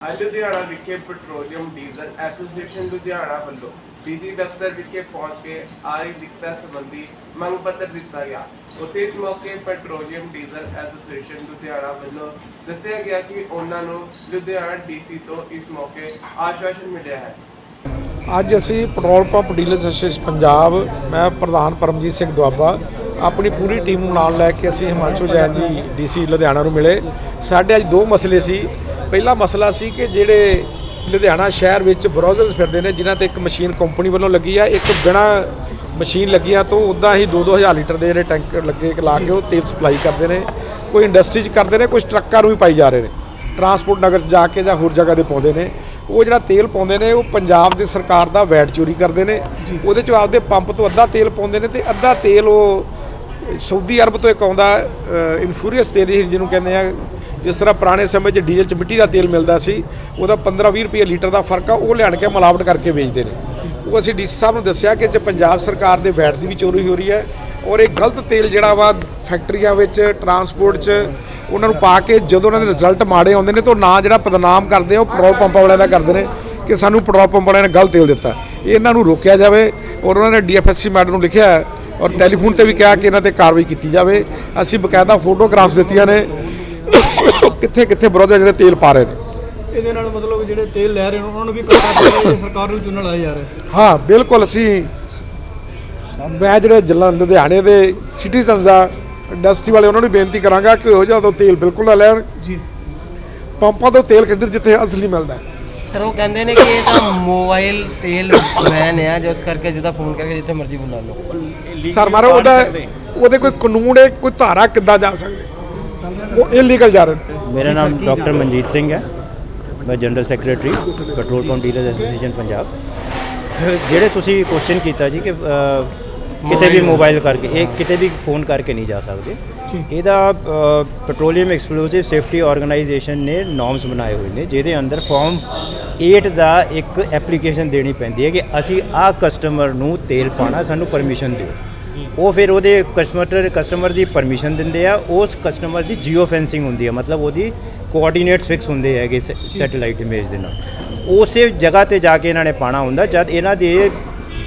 ਅੱਜ ਲੁਧਿਆਣਾ ਵਿਖੇ petroleum diesel association Ludhiana ਵੱਲੋਂ ਡੀਸੀ ਦਫ਼ਤਰ ਵਿਖੇ ਪਹੁੰਚ ਕੇ ਆ ਦਿੱਕਤਾਂ ਸੰਬੰਧੀ ਮੰਗ ਪੱਤਰ ਦਿੱਤਾ ਗਿਆ। ਉੱਥੇ ਇਸ ਮੌਕੇ ਪੈਟਰੋਲੀਅਮ ਡੀਜ਼ਲ ਐਸੋਸੀਏਸ਼ਨ ਲੁਧਿਆਣਾ ਵੱਲੋਂ ਦੱਸਿਆ ਗਿਆ ਕਿ ਉਹਨਾਂ ਨੂੰ ਲੁਧਿਆਣਾ ਡੀਸੀ ਤੋਂ ਇਸ ਮੌਕੇ ਆਸ਼ਵਾਸਨ ਮਿਲਿਆ ਹੈ। ਅੱਜ ਅਸੀਂ petrol pump dealers association Punjab, ਮੈਂ ਪ੍ਰਧਾਨ ਪਰਮਜੀਤ ਸਿੰਘ ਦੁਆਬਾ, ਆਪਣੀ ਪੂਰੀ ਟੀਮ ਨੂੰ ਨਾਲ ਲੈ ਕੇ ਅਸੀਂ ਹਿਮਾਂਸ਼ੂ ਜੈਨ ਜੀ ਡੀਸੀ ਲੁਧਿਆਣਾ ਨੂੰ ਮਿਲੇ। ਸਾਡੇ ਅੱਜ ਦੋ ਮਸਲੇ ਸੀ। ਪਹਿਲਾ ਮਸਲਾ ਸੀ ਕਿ ਜਿਹੜੇ ਲੁਧਿਆਣਾ ਸ਼ਹਿਰ ਵਿੱਚ ਬਰੋਜ਼ਰਸ ਫਿਰਦੇ ਨੇ, ਜਿਨ੍ਹਾਂ ਤੇ ਇੱਕ ਮਸ਼ੀਨ ਕੰਪਨੀ ਵੱਲੋਂ ਲੱਗੀ ਆ, ਇੱਕ ਬਿਨਾ ਮਸ਼ੀਨ ਲੱਗੀਆਂ ਤੋਂ ਉਦਾਂ ਹੀ 2-2000 ਲੀਟਰ ਦੇ ਜਿਹੜੇ ਟੈਂਕਰ ਲੱਗੇ ਲਾ ਕੇ ਉਹ ਤੇਲ ਸਪਲਾਈ ਕਰਦੇ ਨੇ। ਕੋਈ ਇੰਡਸਟਰੀ 'ਚ ਕਰਦੇ ਨੇ ਕੁਝ ਟਰੱਕਾਂ ਨੂੰ ਵੀ ਪਾਈ ਜਾ ਰਹੇ ਨੇ। ਟਰਾਂਸਪੋਰਟ ਨਗਰ 'ਚ ਜਾ ਕੇ ਜਾਂ ਹੋਰ ਜਗ੍ਹਾ ਤੇ ਪਾਉਂਦੇ ਨੇ। ਉਹ ਜਿਹੜਾ ਤੇਲ ਪਾਉਂਦੇ ਨੇ, ਉਹ ਪੰਜਾਬ ਦੀ ਸਰਕਾਰ ਦਾ ਵੈਟ ਚੋਰੀ ਕਰਦੇ ਨੇ। ਉਹਦੇ 'ਚ ਆਪਦੇ ਪੰਪ ਤੋਂ ਅੱਧਾ ਤੇਲ ਪਾਉਂਦੇ ਨੇ ਤੇ ਅੱਧਾ ਤੇਲ ਉਹ ਸਾਊਦੀ ਅਰਬ ਤੋਂ ਇੱਕ ਆਉਂਦਾ ਇਨਫੂਰੀਅਸ ਤੇਲ ਹੀ ਜਿਹਨੂੰ ਕਹਿੰਦੇ ਆ ਜਿਸ ਤਰ੍ਹਾਂ ਪੁਰਾਣੇ ਸਮੇਂ 'ਚ ਡੀਜ਼ਲ 'ਚ ਮਿੱਟੀ ਦਾ ਤੇਲ ਮਿਲਦਾ ਸੀ, ਉਹਦਾ 15-20 ਰੁਪਏ ਲੀਟਰ ਦਾ ਫ਼ਰਕ ਆ, ਉਹ ਲਿਆਣ ਕੇ ਮਿਲਾਵਟ ਕਰਕੇ ਵੇਚਦੇ ਨੇ। ਉਹ ਅਸੀਂ ਡੀਸੀ ਸਾਹਿਬ ਨੂੰ ਦੱਸਿਆ ਕਿ ਜੇ ਪੰਜਾਬ ਸਰਕਾਰ ਦੇ ਵੈਟ ਦੀ ਵੀ ਚੋਰੀ ਹੋ ਰਹੀ ਹੈ ਔਰ ਇਹ ਗਲਤ ਤੇਲ ਜਿਹੜਾ ਵਾ ਫੈਕਟਰੀਆਂ ਵਿੱਚ, ਟਰਾਂਸਪੋਰਟ 'ਚ ਉਹਨਾਂ ਨੂੰ ਪਾ ਕੇ ਜਦੋਂ ਉਹਨਾਂ ਦੇ ਰਿਜ਼ਲਟ ਮਾੜੇ ਆਉਂਦੇ ਨੇ ਤਾਂ ਉਹ ਨਾਂ ਜਿਹੜਾ ਬਦਨਾਮ ਕਰਦੇ ਆ, ਉਹ ਪੈਟਰੋਲ ਪੰਪਾਂ ਵਾਲਿਆਂ ਦਾ ਕਰਦੇ ਨੇ ਕਿ ਸਾਨੂੰ ਪੈਟਰੋਲ ਪੰਪ ਵਾਲਿਆਂ ਨੇ ਗਲਤ ਤੇਲ ਦਿੱਤਾ। ਇਹਨਾਂ ਨੂੰ ਰੋਕਿਆ ਜਾਵੇ ਔਰ ਉਹਨਾਂ ਨੇ ਡੀਐਫਐਸਸੀ ਮੈਡਮ ਨੂੰ ਲਿਖਿਆ ਔਰ ਟੈਲੀਫੋਨ ਤੇ ਵੀ ਕਿਹਾ ਕਿ ਇਹਨਾਂ ਤੇ ਕਾਰਵਾਈ ਕੀਤੀ ਜਾਵੇ। ਅਸੀਂ ਬਕਾਇਦਾ ਫੋਟੋਗ੍ਰਾਫਸ ਦਿੱਤੀਆਂ ਨੇ ਕਿੱਥੇ ਕਿੱਥੇ ਬਰੋਦਰ ਜਿਹੜੇ ਤੇਲ ਪਾ ਰਹੇ ਨੇ? ਇਹਦੇ ਨਾਲ ਮਤਲਬ ਜਿਹੜੇ ਤੇਲ ਲੈ ਰਹੇ ਨੇ ਉਹਨਾਂ ਨੂੰ ਵੀ ਪਏਗਾ ਸਰਕਾਰ ਨੂੰ ਚੁਣਨ ਲਾਇਆ ਜਾ ਰਿਹਾ। ਹਾਂ ਬਿਲਕੁਲ ਅਸੀਂ ਮੈਂ ਜਿਹੜੇ ਜਲੰਧਰ ਲੁਧਿਆਣੇ ਦੇ ਸਿਟੀਜ਼ਨਸ ਆ ਇੰਡਸਟਰੀ ਵਾਲੇ ਉਹਨਾਂ ਨੂੰ ਬੇਨਤੀ ਕਰਾਂਗਾ ਕਿ ਹੋ ਜਾ ਤੋਂ ਤੇਲ ਬਿਲਕੁਲ ਨਾ ਲੈਣ। ਜੀ। ਪੰਪਾਂ ਤੋਂ ਤੇਲ ਕਿੱਧਰ ਜਿੱਥੇ ਅਸਲੀ ਮਿਲਦਾ? ਹੈ। ਸਰ ਉਹ ਕਹਿੰਦੇ ਨੇ ਕਿ ਇਹ ਤਾਂ ਮੋਬਾਈਲ ਤੇਲ ਵੈਨ ਹੈ ਜਿਸ ਕਰਕੇ ਜਿਹਦਾ ਫੋਨ ਕਰਕੇ ਜਿੱਥੇ ਮਰਜ਼ੀ ਬੁਲਾ ਲਓ। ਸਰ ਮਾਰੋ ਉਹਦਾ ਉਹਦੇ ਕੋਈ ਕਾਨੂੰਨ ਹੈ ਕੋਈ ਧਾਰਾ ਕਿੱਦਾਂ ਜਾ ਸਕਦੇ? ਉਹ ਇਲੀਗਲ ਜਾ ਰਹੇ ਨੇ। ਮੇਰਾ ਨਾਮ ਡਾਕਟਰ ਮਨਜੀਤ ਸਿੰਘ ਹੈ। ਮੈਂ general secretary petrol pump dealers association Punjab. ਜਿਹੜੇ ਤੁਸੀਂ ਕੁਐਸਚਨ ਕੀਤਾ ਜੀ ਕਿ ਕਿਤੇ ਵੀ ਮੋਬਾਈਲ ਕਰਕੇ ਇਹ ਕਿਤੇ ਵੀ ਫੋਨ ਕਰਕੇ ਨਹੀਂ ਜਾ ਸਕਦੇ। ਇਹਦਾ ਪੈਟਰੋਲੀਅਮ ਐਕਸਪਲੋਸਿਵ ਸੇਫਟੀ ਆਰਗੇਨਾਈਜੇਸ਼ਨ ਨੇ ਨੋਰਮਸ ਬਣਾਏ ਹੋਏ ਨੇ ਜਿਹਦੇ ਅੰਦਰ ਫਾਰਮ 8 ਦਾ ਇੱਕ ਐਪਲੀਕੇਸ਼ਨ ਦੇਣੀ ਪੈਂਦੀ ਹੈ ਕਿ ਅਸੀਂ ਆਹ ਕਸਟਮਰ ਨੂੰ ਤੇਲ ਪਾਣਾ ਸਾਨੂੰ ਪਰਮਿਸ਼ਨ ਦਿਓ। ਉਹ ਫਿਰ ਉਹਦੇ ਕਸਟਮਰ ਕਸਟਮਰ ਦੀ ਪਰਮਿਸ਼ਨ ਦਿੰਦੇ ਆ ਉਸ ਕਸਟਮਰ ਦੀ ਜੀਓ ਫੈਂਸਿੰਗ ਹੁੰਦੀ ਹੈ ਮਤਲਬ ਉਹਦੀ ਕੋਆਰਡੀਨੇਟਸ ਫਿਕਸ ਹੁੰਦੇ ਹੈਗੇ ਸੈਟੇਲਾਈਟ ਇਮੇਜ ਦੇ ਨਾਲ। ਉਸੇ ਜਗ੍ਹਾ ਤੇ ਜਾ ਕੇ ਇਹਨਾਂ ਨੇ ਪਾਣਾ ਹੁੰਦਾ ਜਦ ਇਹਨਾਂ ਦੇ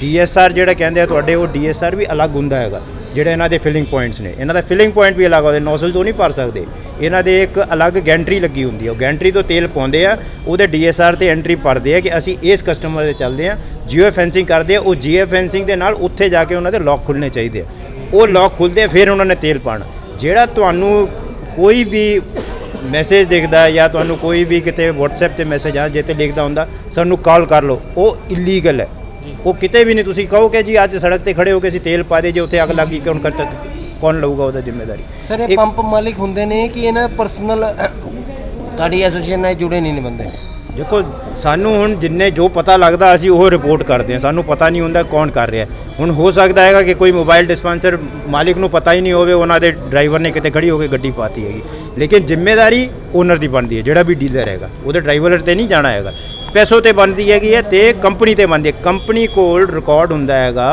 ਡੀਐਸਆਰ ਜਿਹੜਾ ਕਹਿੰਦੇ ਆ ਤੁਹਾਡੇ ਉਹ ਡੀਐਸਆਰ ਵੀ ਅਲੱਗ ਹੁੰਦਾ ਹੈਗਾ। ਜਿਹੜੇ ਇਹਨਾਂ ਦੇ ਫਿਲਿੰਗ ਪੁਆਇੰਟਸ ਨੇ। ਇਹਨਾਂ ਦਾ ਫਿਲਿੰਗ ਪੁਆਇੰਟ ਵੀ ਅਲੱਗ ਹੁੰਦੇ ਨੋਜ਼ਲ ਤੋਂ ਨਹੀਂ ਭਰ ਸਕਦੇ। ਇਹਨਾਂ ਦੇ ਇੱਕ ਅਲੱਗ ਗੈਂਟਰੀ ਲੱਗੀ ਹੁੰਦੀ ਹੈ ਉਹ ਗੈਂਟਰੀ ਤੋਂ ਤੇਲ ਪਾਉਂਦੇ ਆ ਉਹਦੇ ਡੀਐਸਆਰ ਤੇ ਐਂਟਰੀ ਭਰਦੇ ਆ ਕਿ ਅਸੀਂ ਇਸ ਕਸਟਮਰ ਦੇ ਚੱਲਦੇ ਆ ਜੀਓ ਫੈਂਸਿੰਗ ਕਰਦੇ ਆ ਉਹ ਜੀਓ ਫੈਂਸਿੰਗ ਦੇ ਨਾਲ ਉੱਥੇ ਜਾ ਕੇ ਉਹਨਾਂ ਦੇ ਲੌਕ ਖੁੱਲਣੇ ਚਾਹੀਦੇ ਆ। ਉਹ ਲੌਕ ਖੁੱਲਦੇ ਆ, ਫਿਰ ਉਹਨਾਂ ਨੇ ਤੇਲ ਪਾਣਾ ਜਿਹੜਾ ਤੁਹਾਨੂੰ ਕੋਈ ਵੀ ਮੈਸੇਜ ਦੇਖਦਾ ਜਾਂ ਤੁਹਾਨੂੰ ਕੋਈ ਵੀ ਕਿਤੇ WhatsApp ਤੇ ਮੈਸੇਜ ਆ 'ਤੇ ਲਿਖਦਾ ਹੁੰਦਾ ਸਾਨੂੰ ਕਾਲ ਕਰ ਲਓ। ਉਹ ਇਲੀਗਲ ਹੈ। ਉਹ ਕਿਤੇ ਵੀ ਨਹੀਂ ਤੁਸੀਂ ਕਹੋ ਕਿ ਜੀ ਅੱਜ ਸੜਕ ਤੇ ਖੜੇ ਹੋ ਕੇ ਅਸੀਂ ਤੇਲ ਪਾ ਦੇ ਜੇ ਉੱਥੇ ਅੱਗ ਲੱਗੀ ਕੌਣ ਕਰਤਾ ਕੌਣ ਲਊਗਾ ਉਹਦਾ ਜ਼ਿੰਮੇਵਾਰੀ? ਸਰ ਇਹ ਪੰਪ ਮਾਲਿਕ ਹੁੰਦੇ ਨੇ ਕਿ ਇਹਨਾਂ ਪਰਸਨਲ ਤੁਹਾਡੀ ਐਸੋਸੀਏਸ਼ਨ ਨਾਲ ਜੁੜੇ ਨਹੀਂ ਨੇ ਬੰਦੇ? ਦੇਖੋ ਸਾਨੂੰ ਹੁਣ ਜਿੰਨੇ ਜੋ ਪਤਾ ਲੱਗਦਾ ਅਸੀਂ ਉਹ ਰਿਪੋਰਟ ਕਰਦੇ ਹਾਂ। ਸਾਨੂੰ ਪਤਾ ਨਹੀਂ ਹੁੰਦਾ ਕੌਣ ਕਰ ਰਿਹਾ। ਹੁਣ ਹੋ ਸਕਦਾ ਹੈਗਾ ਕਿ ਕੋਈ ਮੋਬਾਈਲ ਡਿਸਪੈਂਸਰ ਮਾਲਿਕ ਨੂੰ ਪਤਾ ਹੀ ਨਹੀਂ ਹੋਵੇ ਉਹਨਾਂ ਦੇ ਡਰਾਈਵਰ ਨੇ ਕਿਤੇ ਖੜੀ ਹੋ ਕੇ ਗੱਡੀ ਪਾਤੀ ਹੈਗੀ। ਲੇਕਿਨ ਜ਼ਿੰਮੇਵਾਰੀ ਓਨਰ ਦੀ ਬਣਦੀ ਹੈ ਜਿਹੜਾ ਵੀ ਡੀਲਰ ਹੈਗਾ। ਉਹਦੇ ਡਰਾਈਵਰ ਤੇ ਨਹੀਂ ਜਾਣਾ ਹੈਗਾ। ਪੈਸੋ ਤੇ ਬਣਦੀ ਹੈਗੀ ਹੈ ਤੇ ਕੰਪਨੀ ਤੇ ਬਣਦੀ ਹੈ। ਕੰਪਨੀ ਕੋਲ ਰਿਕਾਰਡ ਹੁੰਦਾ ਹੈਗਾ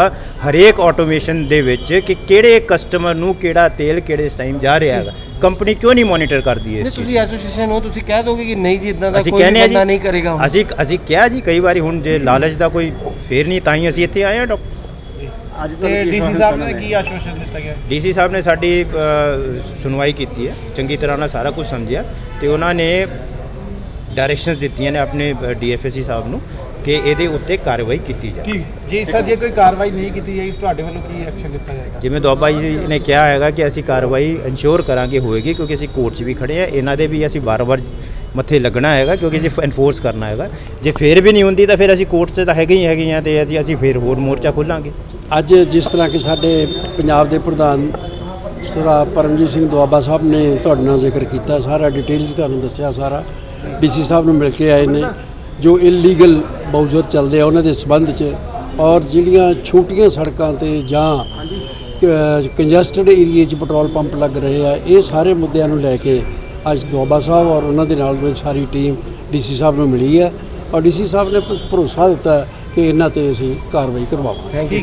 ਹਰੇਕ ਆਟੋਮੇਸ਼ਨ ਦੇ ਵਿੱਚ ਕਿ ਕਿਹੜੇ ਕਸਟਮਰ ਨੂੰ ਕਿਹੜਾ ਤੇਲ ਕਿਹੜੇ ਟਾਈਮ ਜਾ ਰਿਹਾ ਹੈਗਾ। ਕੰਪਨੀ ਕਿਉਂ ਨਹੀਂ ਮੋਨੀਟਰ ਕਰਦੀ ਹੈ ਇਸ ਚੀਜ਼ ਤੁਸੀਂ ਐਸੋਸੀਏਸ਼ਨ ਹੋ ਤੁਸੀਂ ਕਹਿ ਦੋਗੇ ਕਿ ਨਹੀਂ ਜੀ ਇਦਾਂ ਦਾ ਅਸੀਂ ਕੋਈ ਕਹਿੰਦੇ ਆ ਬੰਦਾ ਜੀ ਨਹੀਂ ਕਰੇਗਾ ਹੁਣ। ਅਸੀਂ ਅਸੀਂ ਕਿਹਾ ਜੀ ਕਈ ਵਾਰੀ ਹੁਣ ਜੇ ਲਾਲਚ ਦਾ ਕੋਈ ਫੇਰ ਨਹੀਂ ਤਾਂ ਹੀ ਅਸੀਂ ਇੱਥੇ ਆਏ ਆ ਡਾਕਟਰ। ਤੇ ਡੀਸੀ ਸਾਹਿਬ ਨੇ ਕੀ ਆਸ਼ਵਾਸਨ ਦਿੱਤਾ ਗਿਆ? ਡੀਸੀ ਸਾਹਿਬ ਨੇ ਸਾਡੀ ਅ, ਸੁਣਵਾਈ ਕੀਤੀ ਹੈ। ਚੰਗੀ ਤਰ੍ਹਾਂ ਨਾਲ ਸਾਰਾ ਕੁਝ ਸਮਝਿਆ ਤੇ ਉਹਨਾਂ ਨੇ ਡਾਇਰੈਕਸ਼ਨਸ ਦਿੱਤੀਆਂ ਨੇ ਆਪਣੇ ਡੀਐਫਐਸਸੀ ਸਾਹਿਬ ਨੂੰ ਕਿ ਇਹਦੇ ਉੱਤੇ ਕਾਰਵਾਈ ਕੀਤੀ ਜਾਵੇ। ਠੀਕ। ਜੀ ਸਰ ਜੇ ਕੋਈ ਕਾਰਵਾਈ ਨਹੀਂ ਕੀਤੀ ਜਾਈ ਤੁਹਾਡੇ ਵੱਲੋਂ ਕੀ ਐਕਸ਼ਨ ਲਿੱਤਾ ਜਾਏਗਾ? ਜਿਵੇਂ ਦੁਆਬਾ ਜੀ ਨੇ ਕਿਹਾ ਹੈਗਾ ਕਿ ਅਸੀਂ ਕਾਰਵਾਈ ਇਨਸ਼ੋਰ ਕਰਾਂਗੇ ਹੋਏਗੀ ਕਿਉਂਕਿ ਅਸੀਂ ਕੋਰਟ 'ਚ ਵੀ ਖੜੇ ਆ ਇਹਨਾਂ ਦੇ ਵੀ ਅਸੀਂ ਵਾਰ-ਵਾਰ ਮੱਥੇ ਲੱਗਣਾ ਹੈਗਾ ਕਿਉਂਕਿ ਅਸੀਂ ਐਨਫੋਰਸ ਕਰਨਾ ਹੈਗਾ। ਜੇ ਫੇਰ ਵੀ ਨਹੀਂ ਹੁੰਦੀ ਤਾਂ ਫਿਰ ਅਸੀਂ ਕੋਰਟ 'ਚ ਤਾਂ ਹੈਗੇ ਹੀ ਹੈਗੇ ਆ ਤੇ ਅਸੀਂ- ਅਸੀਂ ਫੇਰ ਹੋਰ ਮੋਰਚਾ ਖੋਲਾਂਗੇ। ਅੱਜ ਜਿਸ ਤਰ੍ਹਾਂ ਕਿ ਸਾਡੇ ਪੰਜਾਬ ਦੇ ਪ੍ਰਧਾਨ ਸਰਾ ਪਰਮਜੀਤ ਸਿੰਘ ਦੁਆਬਾ ਸਾਹਿਬ ਨੇ ਤੁਹਾਡੇ ਨਾਲ ਜ਼ਿਕਰ ਕੀਤਾ ਸਾਰਾ ਡਿਟੇਲ 'ਚ ਤੁਹਾਨੂੰ ਦੱਸਿਆ ਸਾਰਾ। ਡੀਸੀ ਸਾਹਿਬ ਨੂੰ ਮਿਲ ਕੇ ਆਏ ਨੇ, ਜੋ ਇਲੀਗਲ ਬਾਊਜ਼ਰ ਚੱਲਦੇ ਆ ਉਹਨਾਂ ਦੇ ਸਬੰਧ 'ਚ, ਔਰ ਜਿਹੜੀਆਂ ਛੋਟੀਆਂ ਸੜਕਾਂ ਤੇ ਜਾਂ ਕੰਜਸਟਡ ਏਰੀਏ 'ਚ ਪੈਟਰੋਲ ਪੰਪ ਲੱਗ ਰਹੇ ਆ, ਇਹ ਸਾਰੇ ਮੁੱਦਿਆਂ ਨੂੰ ਲੈ ਕੇ ਅੱਜ ਦੁਆਬਾ ਸਾਹਿਬ ਔਰ ਉਹਨਾਂ ਦੇ ਨਾਲ ਮੇਰੀ ਸਾਰੀ ਟੀਮ ਡੀਸੀ ਸਾਹਿਬ ਨੂੰ ਮਿਲੀ ਹੈ ਔਰ ਡੀਸੀ ਸਾਹਿਬ ਨੇ ਭਰੋਸਾ ਦਿੱਤਾ ਕਿ ਇਹਨਾਂ ਤੇ ਅਸੀਂ ਕਾਰਵਾਈ ਕਰਵਾਵਾਂਗੇ।